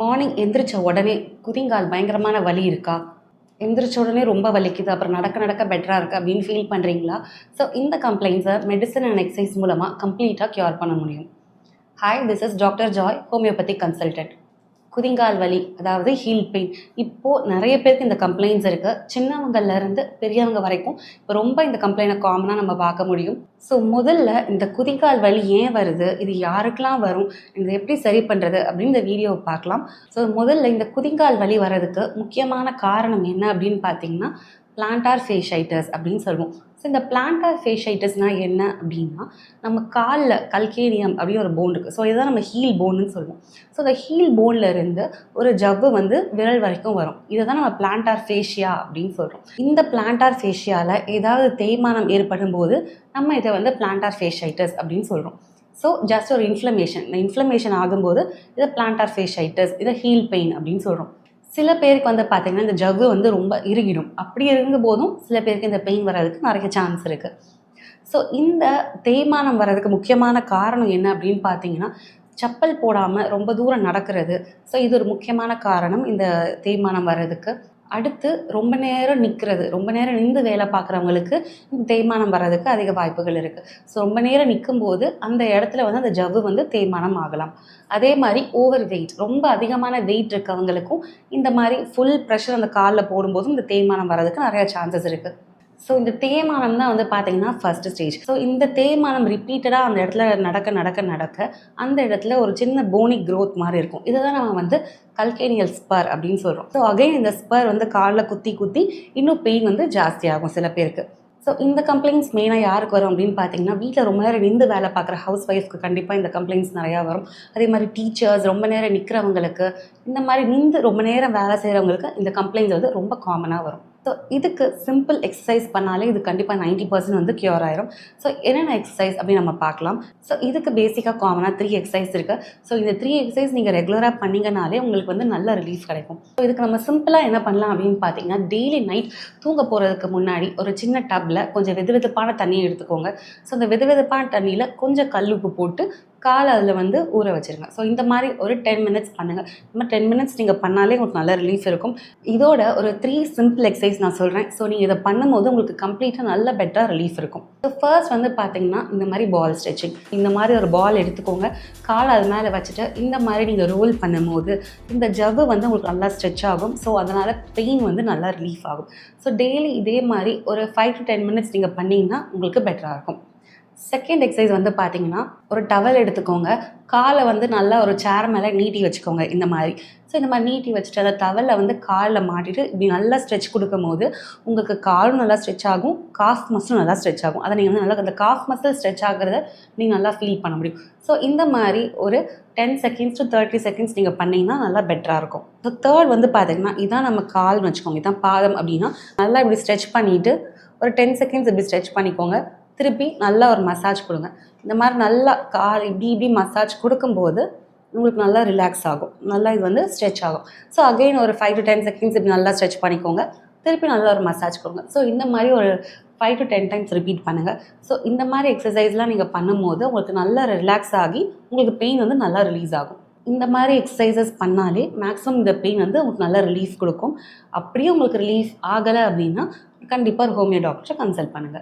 Morning எந்திரிச்ச உடனே குதிங்கால் பயங்கரமான வலி இருக்கா? எந்திரிச்ச உடனே ரொம்ப வலிக்குது. அப்புறம் நடக்க நடக்க பெட்டராக இருக்குது அப்படின்னு ஃபீல் பண்ணுறீங்களா ஸோ இந்த கம்ப்ளைண்ட்ஸை மெடிசன் அண்ட் எக்ஸசைஸ் மூலமாக கம்ப்ளீட்டாக க்யூர் பண்ண முடியும். Hi this is doctor Joy homeopathy consultant குதிங்கால் வலி அதாவது ஹீல் பெயின் இப்போது நிறைய பேருக்கு இந்த கம்ப்ளைண்ட்ஸ் இருக்குது சின்னவங்கள்லேருந்து பெரியவங்க வரைக்கும் இப்போ ரொம்ப இந்த கம்ப்ளைண்ட்டை காமனாக நம்ம பார்க்க முடியும். ஸோ முதல்ல இந்த குதிங்கால் வலி ஏன் வருது? இது யாருக்கெல்லாம் வரும்? இதை எப்படி சரி பண்ணுறது அப்படின்னு இந்த வீடியோவை பார்க்கலாம். ஸோ முதல்ல இந்த குதிங்கால் வலி வர்றதுக்கு முக்கியமான காரணம் என்ன அப்படின்னு பார்த்தீங்கன்னா பிளான்டார் ஃபேஷைட்டஸ் அப்படின்னு சொல்லுவோம். ஸோ இந்த பிளான்டார் ஃபேஷைட்டஸ்னால் என்ன அப்படின்னா நம்ம காலில் கல்கேனியம் அப்படின்னு ஒரு போன் இருக்குது ஸோ இதுதான் நம்ம ஹீல் போன்னு சொல்லுவோம். ஸோ இந்த ஹீல் போனில் இருந்து ஒரு ஜவ்வு வந்து விரல் வரைக்கும் வரும். இதை தான் நம்ம பிளான்டார் ஃபேஷியா அப்படின்னு சொல்கிறோம் இந்த பிளான்டார் ஃபேஷியாவில் ஏதாவது தேய்மானம் ஏற்படும் போது நம்ம இதை வந்து பிளான்டார் ஃபேஷைட்டஸ் அப்படின்னு சொல்கிறோம் ஸோ ஜஸ்ட் ஒரு இன்ஃப்ளமேஷன் இந்த இன்ஃப்ளமேஷன் ஆகும்போது இதை பிளான்டார் ஃபேஷைட்டஸ் இதை ஹீல் பெயின் அப்படின்னு சொல்கிறோம் சில பேருக்கு வந்து பார்த்திங்கன்னா இந்த ஜவ்வு வந்து ரொம்ப இறுகிடும் அப்படி இருந்த போதும் சில பேருக்கு இந்த பெயின் வர்றதுக்கு நிறைய சான்ஸ் இருக்குது ஸோ இந்த தேய்மானம் வர்றதுக்கு முக்கியமான காரணம் என்ன அப்படின்னு பார்த்தீங்கன்னா செப்பல் போடாமல் ரொம்ப தூரம் நடக்கிறது. ஸோ இது ஒரு முக்கியமான காரணம் இந்த தேய்மானம் வர்றதுக்கு. அடுத்து ரொம்ப நேரம் நிற்கிறது ரொம்ப நேரம் நின்று வேலை பார்க்குறவங்களுக்கு தேய்மானம் வர்றதுக்கு அதிக வாய்ப்புகள் இருக்குது ஸோ ரொம்ப நேரம் நிற்கும் போது அந்த இடத்துல வந்து அந்த ஜவ்வு வந்து தேய்மானம் ஆகலாம். அதே மாதிரி ஓவர் வெயிட் ரொம்ப அதிகமான வெயிட் இருக்கவங்களுக்கும் இந்த மாதிரி ஃபுல் ப்ரெஷர் அந்த காலில் போடும்போதும் இந்த தேய்மானம் வர்றதுக்கு நிறையா சான்சஸ் இருக்குது ஸோ இந்த தேய்மானம் தான் வந்து பார்த்தீங்கன்னா ஃபர்ஸ்ட் ஸ்டேஜ் ஸோ இந்த தேய்மானம் ரிப்பீட்டடாக அந்த இடத்துல நடக்க நடக்க நடக்க அந்த இடத்துல ஒரு சின்ன போனி க்ரோத் மாதிரி இருக்கும். இதை தான் நம்ம வந்து கல்கேனியல் ஸ்பர் அப்படின்னு சொல்கிறோம் ஸோ அகைன் இந்த ஸ்பர் வந்து காலில் குத்தி குத்தி இன்னும் பெயின் வந்து ஜாஸ்தியாகும் சில பேருக்கு. ஸோ இந்த கம்ப்ளைண்ட்ஸ் மெயினாக யாருக்கு வரும் அப்படின்னு பார்த்தீங்கன்னா வீட்டில் ரொம்ப நேரம் நின்று வேலை பார்க்குற ஹவுஸ் ஒய்ஃப்க்கு கண்டிப்பாக இந்த கம்ப்ளைண்ட்ஸ் நிறையா வரும். அதே மாதிரி டீச்சர்ஸ் ரொம்ப நேரம் நிற்கிறவங்களுக்கு இந்த மாதிரி நின்று ரொம்ப நேரம் வேலை செய்கிறவங்களுக்கு இந்த கம்ப்ளைண்ட்ஸ் வந்து ரொம்ப காமனாக வரும். ஸோ இதுக்கு சிம்பிள் எக்ஸசைஸ் பண்ணாலே இது கண்டிப்பாக நைன்ட்டி பர்சன்ட் வந்து க்யூர் ஆயிரும். ஸோ என்னென்ன எக்ஸசைஸ் அப்படின்னு நம்ம பார்க்கலாம். ஸோ இதுக்கு பேசிக்காக காமனாக த்ரீ எக்ஸசைஸ் இருக்குது ஸோ இந்த த்ரீ எக்ஸசைஸ் நீங்கள் ரெகுலராக பண்ணிங்கனாலே உங்களுக்கு வந்து நல்ல ரிலீஃப் கிடைக்கும். ஸோ இதுக்கு நம்ம சிம்பிளாக என்ன பண்ணலாம் அப்படின்னு பார்த்தீங்கன்னா டெய்லி நைட் தூங்க போகிறதுக்கு முன்னாடி ஒரு சின்ன டப்பில் கொஞ்சம் வெது வெதுப்பான தண்ணியை எடுத்துக்கோங்க. ஸோ அந்த வெது வெதுப்பான தண்ணியில் கொஞ்சம் கல்லுப்பு போட்டு காலை அதில் வந்து ஊற வச்சுருங்க. ஸோ இந்த மாதிரி ஒரு டென் மினிட்ஸ் பண்ணுங்கள் இந்த மாதிரி டென் மினிட்ஸ் நீங்கள் பண்ணாலே உங்களுக்கு நல்ல ரிலீஃப் இருக்கும். இதோட ஒரு த்ரீ சிம்பிள் எக்ஸசைஸ் நான் சொல்கிறேன் ஸோ நீங்கள் இதை பண்ணும்போது உங்களுக்கு கம்ப்ளீட்டாக நல்ல பெட்டராக ரிலீஃப் இருக்கும். ஸோ ஃபர்ஸ்ட் வந்து பார்த்தீங்கன்னா இந்த மாதிரி பால் ஸ்ட்ரெச்சிங் இந்த மாதிரி ஒரு பால் எடுத்துக்கோங்க. காலை அது மேலே வச்சுட்டு இந்த மாதிரி நீங்கள் ரோல் பண்ணும்போது இந்த ஜவ்வு வந்து உங்களுக்கு நல்லா ஸ்ட்ரெச் ஆகும். ஸோ அதனால் பெயின் வந்து நல்லா ரிலீஃப் ஆகும். ஸோ டெய்லி இதே மாதிரி ஒரு ஃபைவ் டு டென் மினிட்ஸ் நீங்கள் பண்ணிங்கன்னா உங்களுக்கு பெட்டராக இருக்கும். செகண்ட் எக்ஸசைஸ் வந்து பார்த்தீங்கன்னா ஒரு டவல் எடுத்துக்கோங்க. காலை வந்து நல்லா ஒரு சேர் மேலே நீட்டி வச்சுக்கோங்க இந்த மாதிரி. ஸோ இந்த மாதிரி நீட்டி வச்சுட்டு அந்த டவலை வந்து காலில் மாட்டிட்டு இப்படி நல்லா ஸ்ட்ரெச் கொடுக்கும் போது உங்களுக்கு காலும் நல்லா ஸ்ட்ரெச் ஆகும் காஃப் மசிலும் நல்லா ஸ்ட்ரெச் ஆகும். அதை நீங்கள் வந்து நல்லா அந்த காஃப் மசில் ஸ்ட்ரெச் ஆகிறத நீங்கள் நல்லா ஃபீல் பண்ண முடியும். ஸோ இந்த மாதிரி ஒரு ten seconds to thirty seconds நீங்கள் பண்ணிங்கன்னா நல்லா பெட்டராக இருக்கும். ஸோ தேர்ட் வந்து பார்த்தீங்கன்னா இதான் நம்ம கால்னு வச்சுக்கோங்க. இதான் பாதம் அப்படின்னா நல்லா இப்படி ஸ்ட்ரெச் பண்ணிவிட்டு ஒரு டென் செகண்ட்ஸ் இப்படி ஸ்ட்ரெச் பண்ணிக்கோங்க. திருப்பி நல்லா ஒரு மசாஜ் கொடுங்க. இந்த மாதிரி நல்லா கால் இப்படி இப்படி மசாஜ் கொடுக்கும்போது உங்களுக்கு நல்லா ரிலாக்ஸ் ஆகும். நல்லா இது வந்து ஸ்ட்ரெச் ஆகும். ஸோ அகெயின் ஒரு ஃபைவ் டு டென் செகண்ட்ஸ் இப்படி நல்லா ஸ்ட்ரெச் பண்ணிக்கோங்க. திருப்பி நல்லா ஒரு மசாஜ் கொடுங்க. ஸோ இந்த மாதிரி ஒரு five to ten times repeat பண்ணுங்கள் ஸோ இந்த மாதிரி எக்ஸசைஸ்லாம் நீங்கள் பண்ணும்போது உங்களுக்கு நல்லா ரிலாக்ஸ் ஆகி உங்களுக்கு பெயின் வந்து நல்லா ரிலீஸ் ஆகும். இந்த மாதிரி எக்ஸசைசஸ் பண்ணாலே மேக்ஸிமம் இந்த பெயின் வந்து உங்களுக்கு நல்லா ரிலீஃப் கொடுக்கும். அப்படியே உங்களுக்கு ரிலீஃப் ஆகலை அப்படின்னா கண்டிப்பாக ஒரு ஹோமியோ டாக்டரை கன்சல்ட் பண்ணுங்கள்